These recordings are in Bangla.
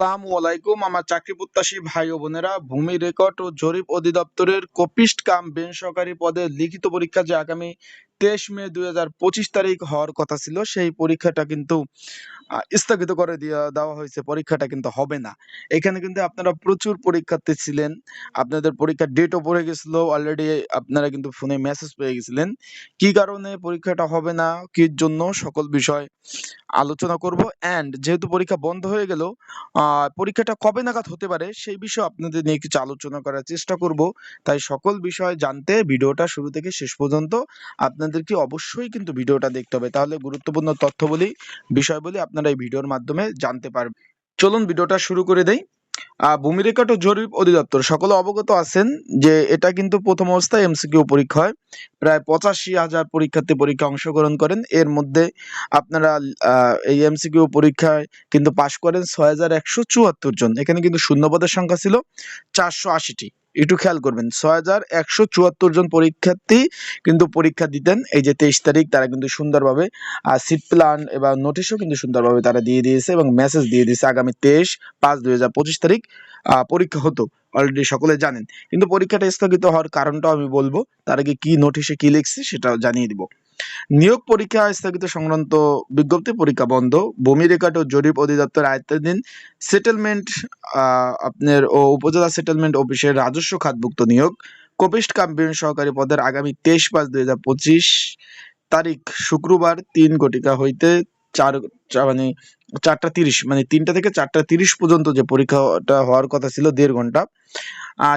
আসসালামু আলাইকুম, আমার চাকরি প্রত্যাশী ভাই ও বোনেরা। ভূমি রেকর্ড ও জরিপ অধিদপ্তরের কপিস্ট কাম বেসরকারি পদে লিখিত পরীক্ষা যে আগামী তেইশ মে দুই হাজার পঁচিশ তারিখ হওয়ার কথা ছিল। সেই পরীক্ষাটা কিন্তু স্থগিত করে দেওয়া দেওয়া হয়েছে। পরীক্ষাটা কিন্তু হবে না। এখানে কিন্তু আপনারা প্রচুর পরীক্ষার্থী ছিলেন। আপনাদের পরীক্ষার ডেটও পড়ে গেছিল। অলরেডি আপনারা কিন্তু ফোনে মেসেজ পেয়ে গেছিলেন। কি কারণে পরীক্ষাটা হবে না? কি জন্য? সকল বিষয় আলোচনা করব। অ্যান্ড যেহেতু পরীক্ষা বন্ধ হয়ে গেল পরীক্ষাটা কবে নাগাদ হতে পারে সেই বিষয়ে আপনাদের নিয়ে কিছু আলোচনা করার চেষ্টা করব। তাই সকল বিষয় জানতে, ভিডিওটা শুরু থেকে শেষ পর্যন্ত আপনাদেরকে অবশ্যই কিন্তু ভিডিওটা দেখতে হবে। তাহলে গুরুত্বপূর্ণ তথ্য বিষয়বলী বিষয় বলি আপনারা এই ভিডিওর মাধ্যমে জানতে পারবেন। চলুন ভিডিওটা শুরু করে দেই। ভূমি রেকর্ড ও জরিপ অধিদপ্তর, সকলে অবগত আছেন যে এটা কিন্তু প্রথম অবস্থায় এমসিকিউ পরীক্ষা হয়। প্রায় পঁচাশি হাজার পরীক্ষার্থী পরীক্ষা অংশগ্রহণ করেন। এর মধ্যে আপনারা এই এমসিকিউ পরীক্ষায় কিন্তু পাশ করেন ছয় হাজার একশো চুয়াত্তর জন। এখানে কিন্তু শূন্যপদের সংখ্যা ছিল চারশো আশিটি। একটু খেয়াল করবেন, ছয় হাজার একশো চুয়াত্তর জন পরীক্ষার্থী কিন্তু পরীক্ষা দিতেন। এই যে তেইশ তারিখ, তারা কিন্তু সুন্দরভাবে সিট প্ল্যান এবং নোটিশও কিন্তু সুন্দরভাবে তারা দিয়ে দিয়েছে এবং মেসেজ দিয়ে দিয়েছে আগামী তেইশ পাঁচ দুই হাজার পঁচিশ তারিখ। পরীক্ষা হতো। অলরেডি সকলে জানেন। কিন্তু পরীক্ষাটা স্থগিত হওয়ার কারণটাও আমি বলব। তার আগে কি নোটিশে কি লিখছে সেটাও জানিয়ে দিব। নিয়োগ পরীক্ষা স্থগিত সংক্রান্ত বিজ্ঞপ্তি পরীক্ষা বন্ধ। ভূমি রেকর্ড ও জরিপ অধিদপ্তর আয়ত্তাধীন সেটেলমেন্ট আপনার ও উপজেলা সেটেলমেন্ট অফিসের রাজস্ব খাতভুক্ত নিয়োগ। কপিস্ট কাম্পিয়ন সহকারী পদের আগামী তেইশ পাঁচ দুই হাজার পঁচিশ তারিখ শুক্রবার তিন ঘটিকা হইতে চার মানে চারটা তিরিশ মানে তিনটা থেকে চারটা তিরিশ পর্যন্ত যে পরীক্ষাটা হওয়ার কথা ছিল দেড় ঘণ্টা।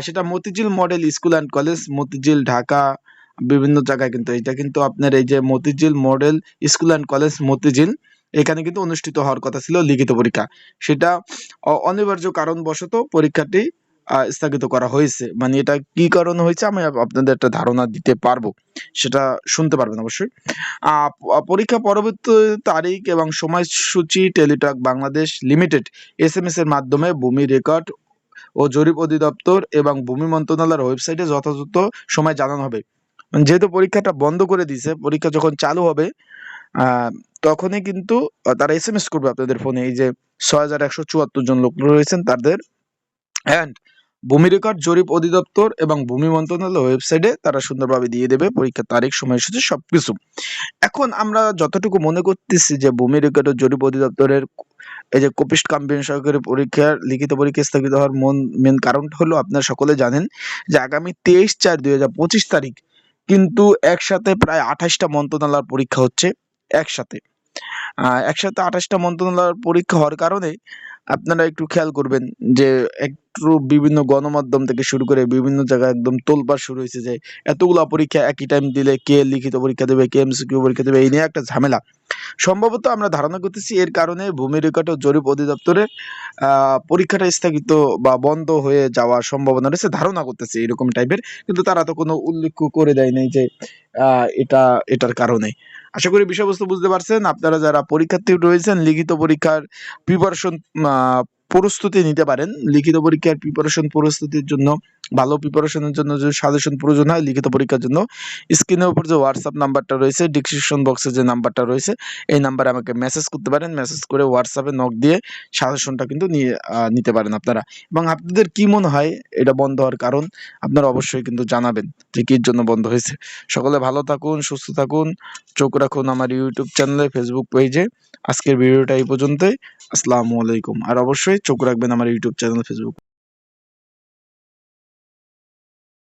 সেটা Motijheel model school and college, Motijheel, Dhaka, বিভিন্ন জায়গায় কিন্তু। এটা কিন্তু আপনার এই যে Motijheel model school and college Motijheel, এখানে কিন্তু অনুষ্ঠিত হওয়ার কথা ছিল লিখিত পরীক্ষা। সেটা অনিবার্য কারণবশত পরীক্ষাটি স্থগিত করা হয়েছে। মানে এটা কি কারণ হয়েছে? আমি আপনাদের একটা ধারণা দিতে পারব। সেটা শুনতে পারবেন অবশ্যই। পরীক্ষা পরবর্তী তারিখ এবং সময়সূচি Teletalk Bangladesh limited S M S এর মাধ্যমে ভূমি রেকর্ড ও জরিপ অধিদপ্তর এবং ভূমি মন্ত্রণালয়ের ওয়েবসাইটে যথাযথ সময় জানানো হবে। মানে যেহেতু পরীক্ষাটা বন্ধ করে দিয়েছে, পরীক্ষা যখন চালু হবে তখনই কিন্তু তারা এস এম এস করবে আপনাদের ফোনে। এই যে ছয় হাজার একশো চুয়াত্তর জন লোক রয়েছেন তাদের। অ্যান্ড ভূমি রেকর্ড জরিপ অধিদপ্তর এবং ভূমি মন্ত্রণালয় ওয়েবসাইটে তারা সুন্দরভাবে দিয়ে দেবে পরীক্ষার তারিখ, সময়সূচি, সবকিছু। এখন আমরা যতটুকু মনে করতেছি যে ভূমি রেকর্ড জরিপ অধিদপ্তরের এই যে কপিস্ট কাম্পিয়ন সহকারী পরীক্ষার লিখিত পরীক্ষা স্থগিত হওয়ার মন, মেন কারণ হলো আপনারা সকলে জানেন যে আগামী তেইশ চার দুই হাজার পঁচিশ তারিখ কিন্তু একসাথে প্রায় আঠাশটা মন্ত্রণালয়ের পরীক্ষা হচ্ছে, একসাথে। একসাথে আঠাশটা মন্ত্রণালয়ের পরীক্ষা হওয়ার কারণে আপনারা একটু খেয়াল করবেন যে একটু বিভিন্ন গণমাধ্যম থেকে শুরু করে বিভিন্ন জায়গায় একদম তোলপাড় শুরু হয়েছে যে এতগুলা পরীক্ষা একই টাইম দিলে কে লিখিত পরীক্ষা দেবে, কে এমসিকিউ পরীক্ষা দেবে, এই নিয়ে একটা ঝামেলা। সম্ভবত আমরা ধারণা করতেছি এর কারণে ভূমি রেকর্ড ও জরিপ অধিদপ্তরের পরীক্ষাটা স্থগিত বা বন্ধ হয়ে যাওয়ার সম্ভাবনা রয়েছে, ধারণা করতেছে এরকম টাইপের কিন্তু তারা তো কোনো উল্লেখ করে দেয় নাই যে এটা, এটার কারণে। আশা করি বিষয়বস্তু বুঝতে পারছেন, আপনারা যারা পরীক্ষার্থী রয়েছেন, লিখিত পরীক্ষার প্রিপারেশন প্রস্তুতি নিতে পারেন লিখিত পরীক্ষার প্রিপারেশন প্রস্তুতির জন্য। ভালো প্রিপারেশনের জন্য যদি সাজেশন প্রয়োজন হয়, লিখিত পরীক্ষার জন্য স্ক্রিনের উপর যে হোয়াটসঅ্যাপ নাম্বারটা রয়েছে ডিসক্রিপশন বক্সে যে নাম্বারটা রয়েছে, এই নাম্বারে আমাকে মেসেজ করতে পারেন। মেসেজ করে হোয়াটসঅ্যাপে নক দিয়ে সাজেশনটা কিন্তু নিয়ে নিতে পারেন আপনারা। এবং আপনাদের কি মনে হয়? এটা বন্ধ হওয়ার কারণ আপনারা অবশ্যই কিন্তু জানাবেন যে কির জন্য বন্ধ হয়েছে। সকলে ভালো থাকুন, সুস্থ থাকুন। চোখ রাখুন আমার ইউটিউব চ্যানেলে ফেসবুক পেজে আজকের ভিডিওটা এই পর্যন্তই। আসসালামু আলাইকুম। আর অবশ্যই চোখ রাখবেন আমার ইউটিউব চ্যানেল ফেসবুক